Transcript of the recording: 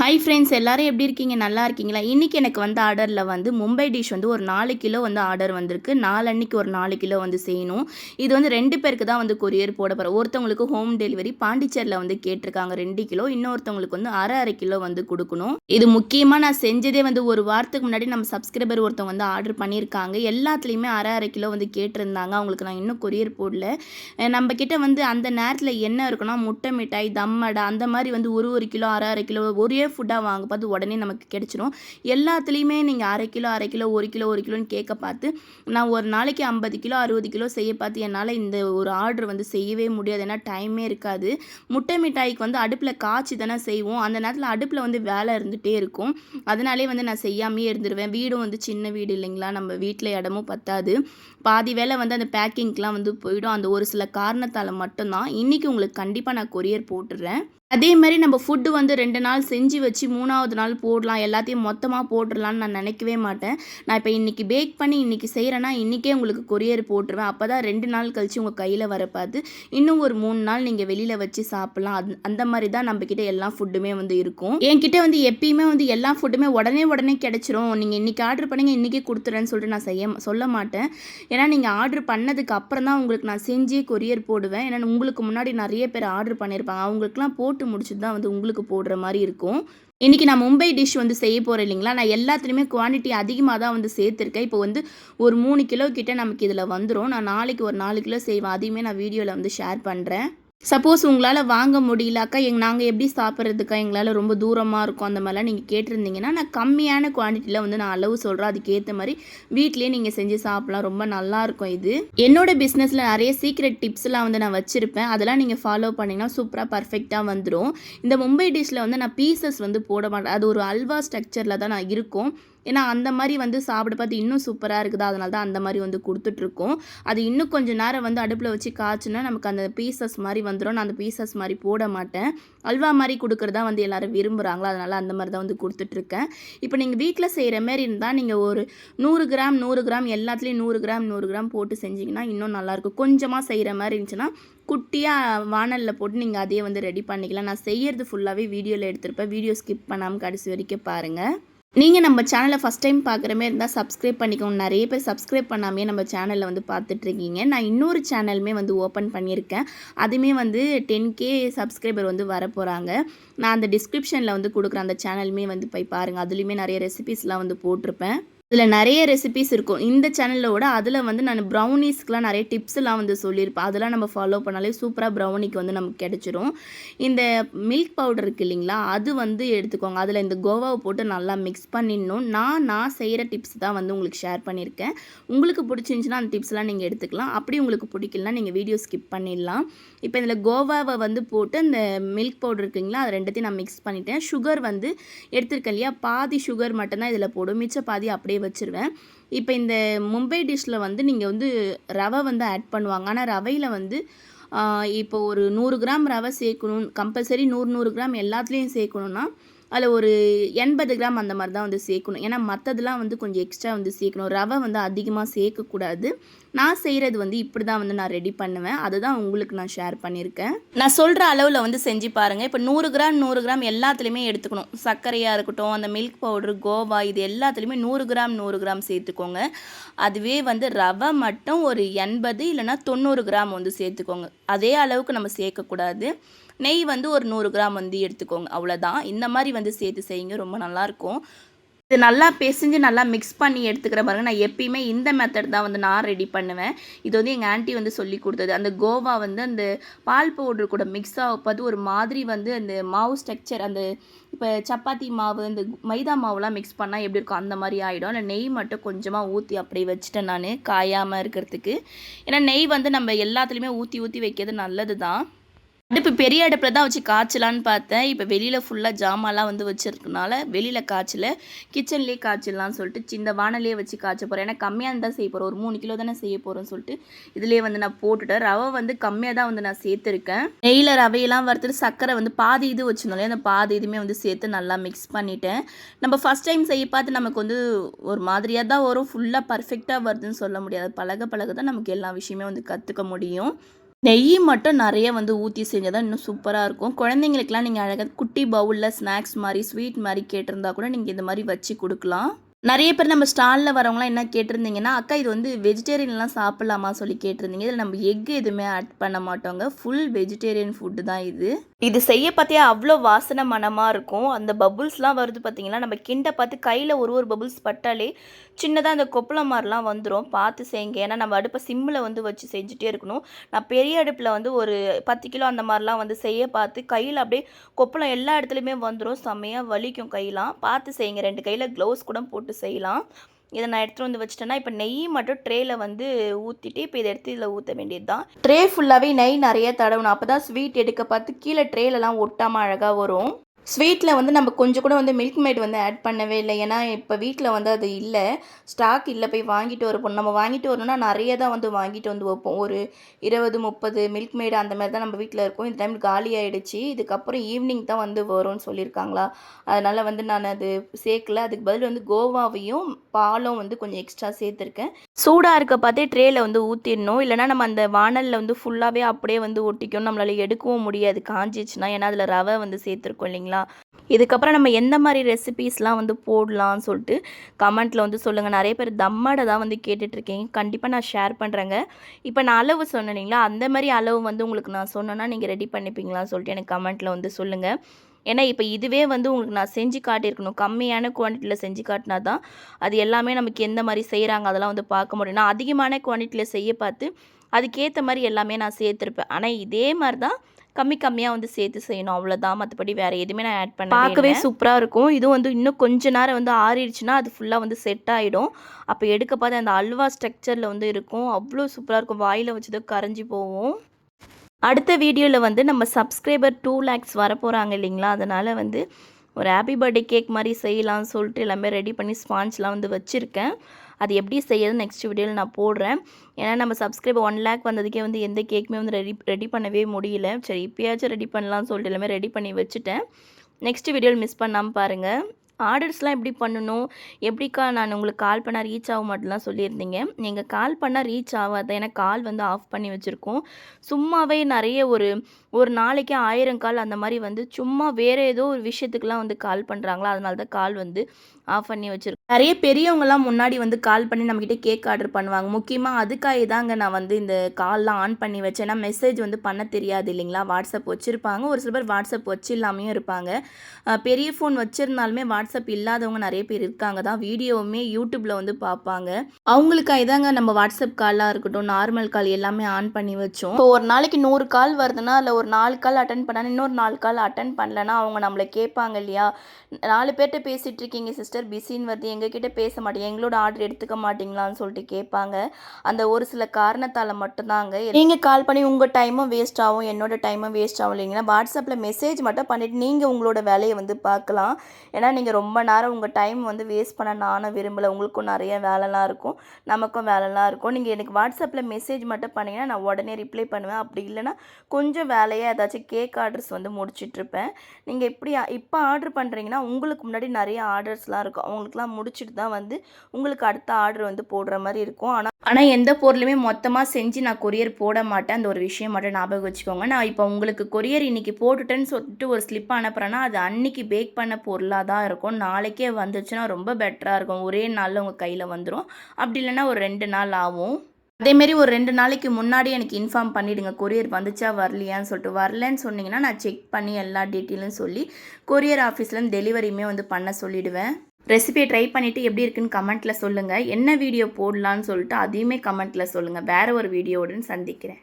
Hi friends எல்லாரும் எப்படி இருக்கீங்க? நல்லா இருக்கீங்களா? இன்றைக்கி எனக்கு வந்து ஆர்டரில் வந்து மும்பை டிஷ் வந்து ஒரு நாலு கிலோ வந்து ஆர்டர் வந்திருக்கு. நாலன்னைக்கு ஒரு நாலு கிலோ வந்து செய்யணும். இது வந்து ரெண்டு பேருக்கு தான் வந்து கொரியர் போட போகிறோம் ஒருத்தவங்களுக்கு ஹோம் டெலிவரி பாண்டிச்சேரியில் வந்து கேட்டிருக்காங்க ரெண்டு கிலோ. இன்னொருத்தவங்களுக்கு வந்து அரை அரை கிலோ வந்து கொடுக்கணும். இது முக்கியமாக நான் செஞ்சதே வந்து ஒரு வாரத்துக்கு முன்னாடி நம்ம சப்ஸ்கிரைபர் ஒருத்தவங்க வந்து ஆர்டர் பண்ணியிருக்காங்க. எல்லாத்துலேயுமே அரை அரை கிலோ வந்து கேட்டிருந்தாங்க. அவங்களுக்கு நான் இன்னும் கொரியர் போடல. நம்ம கிட்ட வந்து அந்த நேரத்தில் என்ன இருக்குன்னா முட்டை மிட்டாய் தம்மடை அந்த மாதிரி வந்து ஒரு ஒரு கிலோ அரை அரை கிலோ ஒரே ஃபுட்டாக வாங்கப்பாது உடனே நமக்கு கிடச்சிரும். எல்லாத்துலேயுமே நீங்கள் அரை கிலோ அரை கிலோ ஒரு கிலோ ஒரு கிலோன்னு கேட்க பார்த்து நான் ஒரு நாளைக்கு ஐம்பது கிலோ அறுபது கிலோ செய்ய பார்த்து என்னால் இந்த ஒரு ஆர்டர் வந்து செய்யவே முடியாது. ஏன்னா டைமே இருக்காது. முட்டை மிட்டாய்க்கு வந்து அடுப்பில் காய்ச்சி தானே செய்வோம். அந்த நேரத்தில் அடுப்பில் வந்து வேலை இருந்துகிட்டே இருக்கும். அதனாலே வந்து நான் செய்யாமே இருந்துருவேன். வீடும் வந்து சின்ன வீடு இல்லைங்களா? நம்ம வீட்டில் இடமும் பத்தாது. பாதி வேலை வந்து அந்த பேக்கிங்க்கெலாம் வந்து போயிடும். அந்த ஒரு சில காரணத்தால் மட்டும்தான். இன்றைக்கி உங்களுக்கு கண்டிப்பாக நான் கொரியர் போட்டுடுறேன் அதே மாதிரி நம்ம ஃபுட்டு வந்து ரெண்டு நாள் செஞ்சு வச்சு மூணாவது நாள் போடலாம். எல்லாத்தையும் மொத்தமாக போட்டுடலான்னு நான் நினைக்கவே மாட்டேன். நான் இப்போ இன்றைக்கி பேக் பண்ணி இன்றைக்கி செய்கிறேன்னா இன்றைக்கே உங்களுக்கு கொரியர் போட்டுருவேன். அப்போ தான் ரெண்டு நாள் கழித்து உங்கள் கையில் வரப்பாது. இன்னும் ஒரு மூணு நாள் நீங்கள் வெளியில் வச்சு சாப்பிட்லாம். அது அந்த மாதிரி தான் நம்மக்கிட்ட எல்லா ஃபுட்டுமே வந்து இருக்கும். என்கிட்ட வந்து எப்பயுமே வந்து எல்லா ஃபுட்டுமே உடனே உடனே கிடச்சிரும். நீங்கள் இன்றைக்கி ஆர்டர் பண்ணிங்க இன்றைக்கே கொடுத்துறேன்னு சொல்லிட்டு நான் செய்ய சொல்ல மாட்டேன். ஏன்னா நீங்கள் ஆர்டர் பண்ணதுக்கு அப்புறம் தான் உங்களுக்கு நான் செஞ்சே கொரியர் போடுவேன். ஏன்னா உங்களுக்கு முன்னாடி நிறைய பேர் ஆர்டர் பண்ணியிருப்பாங்க அவங்களுக்குலாம் போட்டு முடிச்சுட்டு தான் வந்து உங்களுக்கு போடுற மாதிரி இருக்கும். இன்றைக்கி நான் மும்பை டிஷ் வந்து செய்ய போகிறேன் இல்லைங்களா? நான் எல்லாத்துலேயுமே குவான்டிட்டி அதிகமாக தான் வந்து சேர்த்துருக்கேன். இப்போ வந்து ஒரு மூணு கிலோ கிட்டே நமக்கு இதில் வந்துடும் நான் நாளைக்கு ஒரு நாலு கிலோ செய்வேன். அதையுமே நான் வீடியோவில் வந்து ஷேர் பண்ணுறேன் சப்போஸ் உங்களால் வாங்க முடியலக்கா எங் நாங்கள் எப்படி சாப்பிட்றதுக்கா எங்களால் ரொம்ப தூரமாக இருக்கும் அந்த மாதிரிலாம் நீங்கள் கேட்டிருந்தீங்கன்னா நான் கம்மியான குவான்டிட்டியில் வந்து நான் அளவு சொல்கிறேன் அதுக்கேற்ற மாதிரி வீட்லேயே நீங்கள் செஞ்சு சாப்பிட்லாம். ரொம்ப நல்லாயிருக்கும் இது. என்னோட பிஸ்னஸில் நிறைய சீக்ரெட் டிப்ஸ்லாம் வந்து நான் வச்சுருப்பேன். அதெல்லாம் நீங்கள் ஃபாலோ பண்ணிங்கன்னா சூப்பராக பர்ஃபெக்டாக வந்துடும் இந்த மும்பை டிஷ்ஷில் வந்து நான் பீசஸ் வந்து போட மாட்டேன். அது ஒரு அல்வா ஸ்ட்ரக்சரில் தான் நான் இருக்கும். ஏன்னா அந்த மாதிரி வந்து சாப்பிட பார்த்து இன்னும் சூப்பராக இருக்குது? அதனால தான் அந்த மாதிரி வந்து கொடுத்துட்ருக்கோம். அது இன்னும் கொஞ்சம் நேரம் வந்து அடுப்பில் வச்சு காய்ச்சுனா நமக்கு அந்த பீசஸ் மாதிரி வந்துடும் நான் அந்த பீசஸ் மாதிரி போட மாட்டேன். அல்வா மாதிரி கொடுக்குறதா வந்து எல்லோரும் விரும்புகிறாங்களோ அதனால் அந்த மாதிரி தான் வந்து கொடுத்துட்ருக்கேன். இப்போ நீங்கள் வீட்டில் செய்கிற மாரி இருந்தால் நீங்கள் ஒரு நூறு கிராம் நூறு கிராம் எல்லாத்துலேயும் நூறு கிராம் நூறு கிராம் போட்டு செஞ்சிங்கன்னா இன்னும் நல்லாயிருக்கும். கொஞ்சமாக செய்கிற மாதிரி இருந்துச்சுன்னா குட்டியாக வானலில் போட்டு நீங்கள் அதையே வந்து ரெடி பண்ணிக்கலாம். நான் செய்கிறது ஃபுல்லாகவே வீடியோவில் எடுத்திருப்பேன். வீடியோ ஸ்கிப் பண்ணாமல் கடைசி வரைக்கும் பாருங்கள் நீங்கள் நம்ம சேனலை ஃபஸ்ட் டைம் பார்க்குற மாதிரி இருந்தால் சப்ஸ்கிரைப் பண்ணிக்கோங்க. நிறைய பேர் சப்ஸ்கிரைப் பண்ணாமே நம்ம சேனலில் வந்து பார்த்துட்ருக்கீங்க. நான் இன்னொரு சேனலுமே வந்து ஓப்பன் பண்ணியிருக்கேன். அதுவுமே வந்து டென் கே சப்ஸ்கிரைபர் வந்து வர போகிறாங்க நான் அந்த டிஸ்கிரிப்ஷனில் வந்து கொடுக்குற அந்த சேனலுமே வந்து போய் பாருங்கள் அதுலேயுமே நிறைய ரெசிபீஸ்லாம் வந்து போட்டிருப்பேன். இதில் நிறைய ரெசிபிஸ் இருக்கும். இந்த சேனலோட அதில் வந்து நான் ப்ரௌனிஸ்க்குலாம் நிறைய டிப்ஸ்லாம் வந்து சொல்லியிருப்பேன். அதெல்லாம் நம்ம ஃபாலோ பண்ணாலே சூப்பராக ப்ரௌனிக்கு வந்து நமக்கு கிடச்சிரும். இந்த மில்க் பவுடர் இருக்கு இல்லைங்களா அது வந்து எடுத்துக்கோங்க. அதில் இந்த கோவாவை போட்டு நல்லா மிக்ஸ் பண்ணிடணும். நான் நான் செய்கிற டிப்ஸ் தான் வந்து உங்களுக்கு ஷேர் பண்ணியிருக்கேன். உங்களுக்கு பிடிச்சிருந்துச்சின்னா அந்த டிப்ஸ்லாம் நீங்கள் எடுத்துக்கலாம். அப்படி உங்களுக்கு பிடிக்கலனா நீங்கள் வீடியோ ஸ்கிப் பண்ணிடலாம். இப்போ இதில் கோவாவை வந்து போட்டு அந்த மில்க் பவுடர் இருக்குங்களா அது ரெண்டுத்தையும் நான் மிக்ஸ் பண்ணிட்டேன். சுகர் வந்து எடுத்துருக்கேன் இல்லையா பாதி சுகர் மட்டும்தான் இதில் போடும். மிச்ச பாதி அப்படியே வச்சுருவேன். இப்போ இந்த மும்பை டிஷ்ஷில் வந்து நீங்கள் வந்து ரவை வந்து ஆட் பண்ணுவாங்க. ஆனால் ரவையில் வந்து இப்போ ஒரு நூறு கிராம் ரவை சேர்க்கணும். கம்பல்சரி நூறு நூறு கிராம் எல்லாத்துலேயும் சேர்க்கணுன்னா அதில் ஒரு எண்பது கிராம் அந்த மாதிரி தான் வந்து சேர்க்கணும். ஏன்னா மற்றதெல்லாம் வந்து கொஞ்சம் எக்ஸ்ட்ரா வந்து சேர்க்கணும். ரவை வந்து அதிகமாக சேர்க்கக்கூடாது. நான் செய்கிறது வந்து இப்படி தான் வந்து நான் ரெடி பண்ணுவேன். அதுதான் உங்களுக்கு நான் ஷேர் பண்ணியிருக்கேன். நான் சொல்கிற அளவில் வந்து செஞ்சு பாருங்கள் இப்போ நூறு கிராம் நூறு கிராம் எல்லாத்துலேயுமே எடுத்துக்கணும். சர்க்கரையாக இருக்கட்டும் அந்த மில்க் பவுடர் கோவா இது எல்லாத்துலேயுமே நூறு கிராம் நூறு கிராம் சேர்த்துக்கோங்க. அதுவே வந்து ரவை மட்டும் ஒரு எண்பது இல்லைனா தொண்ணூறு கிராம் வந்து சேர்த்துக்கோங்க. அதே அளவுக்கு நம்ம சேர்க்கக்கூடாது. நெய் வந்து ஒரு நூறு கிராம் வந்து எடுத்துக்கோங்க அவ்வளோதான் இந்த மாதிரி வந்து சேர்த்து செய்யுங்க ரொம்ப நல்லாயிருக்கும். இது நல்லா பிசைஞ்சு நல்லா மிக்ஸ் பண்ணி எடுத்துக்கிற பாருங்க. நான் எப்பயுமே இந்த மெத்தட் தான் வந்து நான் ரெடி பண்ணுவேன். இது வந்து எங்கள் ஆண்டி வந்து சொல்லி கொடுத்தது. அந்த கோவா வந்து அந்த பால் பவுடர் கூட மிக்ஸ் ஆகப்பது ஒரு மாதிரி வந்து அந்த மாவு ஸ்ட்ரக்சர் அந்த இப்போ சப்பாத்தி மாவு இந்த மைதா மாவுலாம் மிக்ஸ் பண்ணால் எப்படி இருக்கும்? அந்த மாதிரி ஆகிடும் இல்லை நெய் மட்டும் கொஞ்சமாக ஊற்றி அப்படியே வச்சுட்டேன் நான் காயாமல் இருக்கிறதுக்கு. ஏன்னா நெய் வந்து நம்ம எல்லாத்துலேயுமே ஊற்றி ஊற்றி வைக்கிறது நல்லது தான் அடுப்பு பெரிய அடுப்பில் தான் வச்சு காய்ச்சலான்னு பார்த்தேன். இப்போ வெளியில் ஃபுல்லாக ஜாமான்லாம் வந்து வச்சுருக்கனால வெளியில் காய்ச்சல. கிச்சன்லேயே காய்ச்சலான்னு சொல்லிட்டு சின்ன வானிலையே வச்சு காய்ச்ச போகிறேன் ஏன்னா கம்மியாக இருந்தால் செய்ய போகிறோம் ஒரு மூணு கிலோ தானே செய்ய போகிறோன்னு சொல்லிட்டு இதுலேயே வந்து நான் போட்டுட்டேன். ரவை வந்து கம்மியாக தான் வந்து நான் சேர்த்துருக்கேன். நெய்யில் ரவையெல்லாம் வறுத்துட்டு சர்க்கரை வந்து பாதி இது வச்சுருந்தோம் அந்த பாதி இதுவுமே வந்து சேர்த்து நல்லா மிக்ஸ் பண்ணிட்டேன். நம்ம ஃபஸ்ட் டைம் செய்ய பார்த்து நமக்கு வந்து ஒரு மாதிரியாக தான் வரும். ஃபுல்லாக பர்ஃபெக்டாக வருதுன்னு சொல்ல முடியாது. பழக பழக தான் நமக்கு எல்லா விஷயமே வந்து கற்றுக்க முடியும். நெய் மட்டும் நிறைய வந்து ஊற்றி செஞ்சால் தான் இன்னும் சூப்பராக இருக்கும். குழந்தைங்களுக்குலாம் நீங்கள் அழகாக குட்டி பவுலில் ஸ்நாக்ஸ் மாதிரி ஸ்வீட் மாதிரி கேட்டிருந்தா கூட நீங்கள் இந்த மாதிரி வச்சு கொடுக்கலாம். நிறைய பேர் நம்ம ஸ்டாலில் வரவங்களாம் என்ன கேட்டிருந்தீங்கன்னா அக்கா இது வந்து வெஜிடேரியன்லாம் சாப்பிட்லாமா சொல்லி கேட்டிருந்தீங்க. இதில் நம்ம எக் எதுவுமே ஆட் பண்ண மாட்டோங்க. ஃபுல் வெஜிடேரியன் ஃபுட்டு தான் இது. இது செய்ய பார்த்தியா அவ்வளோ வாசனை மனமாக இருக்கும். அந்த பபுள்ஸ்லாம் வருது பார்த்திங்கன்னா நம்ம கிண்ட பார்த்து கையில் ஒரு ஒரு பபுள்ஸ் பட்டாலே சின்னதாக அந்த கொப்பளம் மாதிரிலாம் வந்துடும் பார்த்து செய்யுங்க. ஏன்னா நம்ம அடுப்பை சிம்மில் வந்து வச்சு செஞ்சுட்டே இருக்கணும். நான் பெரிய அடுப்பில் வந்து ஒரு பத்து கிலோ அந்த மாதிரிலாம் வந்து செய்ய பார்த்து கையில் அப்படியே கொப்பளம் எல்லா இடத்துலையுமே வந்துடும் செம்மையாக வலிக்கும் கையெலாம் பார்த்து செய்யுங்க. ரெண்டு கையில் க்ளவுஸ் கூட போட்டு செய்யலாம். இதை நான் எடுத்துகிட்டு வந்து வச்சுட்டேன்னா இப்போ நெய் மட்டும் ட்ரேயில் வந்து ஊற்றிட்டு இப்போ இதை எடுத்து இதில் ஊற்ற வேண்டியது தான் ட்ரே ஃபுல்லாகவே நெய் நிறைய தடவணும். அப்போ தான் ஸ்வீட் எடுக்க பார்த்து கீழே ட்ரேலெலாம் ஒட்டாமல் அழகாக வரும். ஸ்வீட்டில் வந்து நம்ம கொஞ்சம் கூட வந்து மில்க் மேட் வந்து ஆட் பண்ணவே இல்லை. ஏன்னா இப்போ வீட்டில் வந்து அது இல்லை. ஸ்டாக் இல்லை. போய் வாங்கிட்டு வரப்போம் நம்ம வாங்கிட்டு வரணும்னா நிறைய தான் வந்து வாங்கிட்டு வந்து வைப்போம். ஒரு இருபது முப்பது மில்க் மேடு அந்த மாதிரி தான் நம்ம வீட்டில் இருக்கும். இந்த டைம் காலி ஆகிடுச்சு இதுக்கப்புறம் ஈவினிங் தான் வந்து வரும்னு சொல்லியிருக்காங்களா? அதனால் வந்து நான் அது சேர்க்கல. அதுக்கு பதில் வந்து கோவாவையும் பாலும் வந்து கொஞ்சம் எக்ஸ்ட்ரா சேர்த்துருக்கேன். சூடாக இருக்க பார்த்தே ட்ரேயில் வந்து ஊற்றிடணும் இல்லைனா நம்ம அந்த வானலில் வந்து ஃபுல்லாகவே அப்படியே வந்து ஒட்டிக்கணும் நம்மளால் எடுக்கவும் முடியாது. காஞ்சிச்சுன்னா ஏன்னா அதில் ரவை வந்து சேர்த்துருக்கோம் இல்லைங்களா? இதுக்கப்புறம் நம்ம எந்த மாதிரி ரெசிபீஸ்லாம் வந்து போடலாம்னு சொல்லிட்டு கமெண்ட்டில் வந்து சொல்லுங்கள் நிறைய பேர் தம்மடை தான் வந்து கேட்டுட்ருக்கீங்க. கண்டிப்பாக நான் ஷேர் பண்ணுறேங்க இப்போ நான் அளவு சொன்னீங்களா அந்த மாதிரி அளவு வந்து உங்களுக்கு நான் சொன்னேன்னா நீங்கள் ரெடி பண்ணிப்பீங்களான்னு சொல்லிட்டு எனக்கு கமெண்ட்டில் வந்து சொல்லுங்கள் ஏன்னா இப்போ இதுவே வந்து உங்களுக்கு நான் செஞ்சு காட்டியிருக்கணும். கம்மியான குவான்டிட்டியில் செஞ்சு காட்டினா தான் அது எல்லாமே நமக்கு எந்த மாதிரி செய்கிறாங்க அதெல்லாம் வந்து பார்க்க முடியும். நான் அதிகமான குவான்டிட்டியில் செய்ய பார்த்து அதுக்கேற்ற மாதிரி எல்லாமே நான் சேர்த்துருப்பேன். ஆனால் இதே மாதிரி தான் கம்மி கம்மியாக வந்து சேர்த்து செய்யணும். அவ்வளோதான் மற்றபடி வேறு எதுவுமே நான் ஆட் பண்ண பார்க்கவே சூப்பராக இருக்கும். இதுவும் வந்து இன்னும் கொஞ்ச நேரம் வந்து ஆறிடுச்சுன்னா அது ஃபுல்லாக வந்து செட் ஆகிடும் அப்போ எடுக்க பார்த்து அந்த அல்வா ஸ்ட்ரக்சரில் வந்து இருக்கும். அவ்வளோ சூப்பராக இருக்கும். வாயில் வச்சது கரைஞ்சி போகும். அடுத்த வீடியோவில் வந்து நம்ம சப்ஸ்கிரைபர் டூ லேக்ஸ் வரப்போகிறாங்க இல்லைங்களா? அதனால் வந்து ஒரு ஹாப்பி பர்த்டே கேக் மாதிரி செய்யலாம்னு சொல்லிட்டு எல்லாமே ரெடி பண்ணி ஸ்பான்ச்லாம் வந்து வச்சுருக்கேன். அது எப்படி செய்யறது நெக்ஸ்ட் வீடியோவில் நான் போடுறேன். ஏன்னா நம்ம சப்ஸ்கிரைப் ஒன் லேக் வந்ததுக்கே வந்து எந்த கேக்குமே வந்து ரெடி ரெடி பண்ணவே முடியல. சரி இப்போயாச்சும் ரெடி பண்ணலாம்னு சொல்லிட்டு எல்லாமே ரெடி பண்ணி வச்சுட்டேன். நெக்ஸ்ட் வீடியோவில் மிஸ் பண்ணாமல் பாருங்கள் ஆர்டர்ஸ்லாம் எப்படி பண்ணணும்? எப்படிக்கா நான் உங்களுக்கு கால் பண்ணால் ரீச் ஆக மாட்டேலாம் சொல்லியிருந்தீங்க. நீங்கள் கால் பண்ணால் ரீச் ஆகாது. ஏன்னா கால் வந்து ஆஃப் பண்ணி வச்சுருக்கோம். சும்மாவே நிறைய ஒரு ஒரு நாளைக்கு ஆயிரம் கால் அந்த மாதிரி வந்து சும்மா வேறு ஏதோ ஒரு விஷயத்துக்குலாம் வந்து கால் பண்ணுறாங்களா அதனால தான் கால் வந்து ஆஃப் பண்ணி வச்சுருக்கோம். நிறைய பெரியவங்கலாம் முன்னாடி வந்து கால் பண்ணி நம்மக்கிட்ட கேக் ஆர்டர் பண்ணுவாங்க. முக்கியமாக அதுக்காக தாங்க நான் வந்து இந்த கால்லாம் ஆன் பண்ணி வச்சேன். ஏன்னா மெசேஜ் வந்து பண்ண தெரியாது இல்லைங்களா? வாட்ஸ்அப் வச்சுருப்பாங்க. ஒரு சில பேர் வாட்ஸ்அப் வச்சு இல்லாமையும் இருப்பாங்க பெரிய ஃபோன் வச்சுருந்தாலுமே வாட்ஸ்அப் வாட்ஸ்அப் இல்லாதவங்க நிறைய பேர் இருக்காங்க. தான் வீடியோவுமே யூடியூப்பில் வந்து பார்ப்பாங்க. அவங்களுக்கு இதாங்க நம்ம வாட்ஸ்அப் காலாக இருக்கட்டும் நார்மல் கால் எல்லாமே ஆன் பண்ணி வச்சோம். இப்போ ஒரு நாளைக்கு நூறு கால் வருதுன்னா அதில் ஒரு நாலு கால் அட்டன் பண்ணால் இன்னொரு நாலு கால் அட்டன் பண்ணலன்னா அவங்க நம்மளை கேட்பாங்க இல்லையா? நாலு பேர்கிட்ட பேசிகிட்டு இருக்கீங்க சிஸ்டர் பிஸின்னு வருது. எங்ககிட்ட பேச மாட்டேங்க. எங்களோட ஆர்டர் எடுத்துக்க மாட்டிங்களான்னு சொல்லிட்டு கேட்பாங்க. அந்த ஒரு சில காரணத்தால் மட்டும்தாங்க நீங்கள் கால் பண்ணி உங்கள் டைமும் வேஸ்ட் ஆகும். என்னோட டைமும் வேஸ்ட் ஆகும் இல்லைங்கன்னா வாட்ஸ்அப்பில் மெசேஜ் மட்டும் பண்ணிவிட்டு நீங்கள் உங்களோட வேலையை வந்து பார்க்கலாம். ஏன்னா நீங்கள் ரொம்ப நேரம் உங்கள் டைம் வந்து வேஸ்ட் பண்ண நானும் விரும்பலை. உங்களுக்கும் நிறைய வேலைலாம் இருக்கும். நமக்கும் வேலைலாம் இருக்கும். நீங்கள் எனக்கு வாட்ஸ்அப்பில் மெசேஜ் மட்டும் பண்ணிங்கன்னா நான் உடனே ரிப்ளை பண்ணுவேன். அப்படி இல்லைன்னா கொஞ்சம் வேலையாக ஏதாச்சும் கேக் ஆர்டர்ஸ் வந்து முடிச்சிட்ருப்பேன் நீங்கள் இப்படி இப்போ ஆர்டர் பண்ணுறீங்கன்னா உங்களுக்கு முன்னாடி நிறைய ஆர்டர்ஸ்லாம் இருக்கும். அவங்களுக்குலாம் முடிச்சுட்டு தான் வந்து உங்களுக்கு அடுத்த ஆர்டர் வந்து போடுற மாதிரி இருக்கும். ஆனால் ஆனால் எந்த பொருளுமே மொத்தமாக செஞ்சு நான் கொரியர் போட மாட்டேன். அந்த ஒரு விஷயம் மட்டும் ஞாபகம் வச்சுக்கோங்க. நான் இப்போ உங்களுக்கு கொரியர் இன்றைக்கி போட்டுட்டேன்னு சொல்லிட்டு ஒரு ஸ்லிப் அனுப்புகிறேன்னா அது அன்றைக்கி பேக் பண்ண பொருளாக தான் இருக்கும். இருக்கும் நாளைக்கே வந்துச்சுன்னா ரொம்ப பெட்டராக இருக்கும். ஒரே நாளில் உங்கள் கையில் வந்துடும் அப்படி இல்லைன்னா ஒரு ரெண்டு நாள் ஆகும். அதேமாரி ஒரு ரெண்டு நாளைக்கு முன்னாடி எனக்கு இன்ஃபார்ம் பண்ணிவிடுங்க கொரியர் வந்துச்சா வரலையான்னு சொல்லிட்டு. வரலன்னு சொன்னிங்கன்னா நான் செக் பண்ணி எல்லா டீட்டெயிலும் சொல்லி கொரியர் ஆஃபீஸ்லேருந்து டெலிவரியுமே வந்து பண்ண சொல்லிவிடுவேன் ரெசிபியை ட்ரை பண்ணிவிட்டு எப்படி இருக்குன்னு கமெண்ட்டில் சொல்லுங்கள் என்ன வீடியோ போடலான்னு சொல்லிட்டு அதையுமே கமெண்ட்டில் சொல்லுங்கள் வேறு ஒரு வீடியோவுடன் சந்திக்கிறேன்.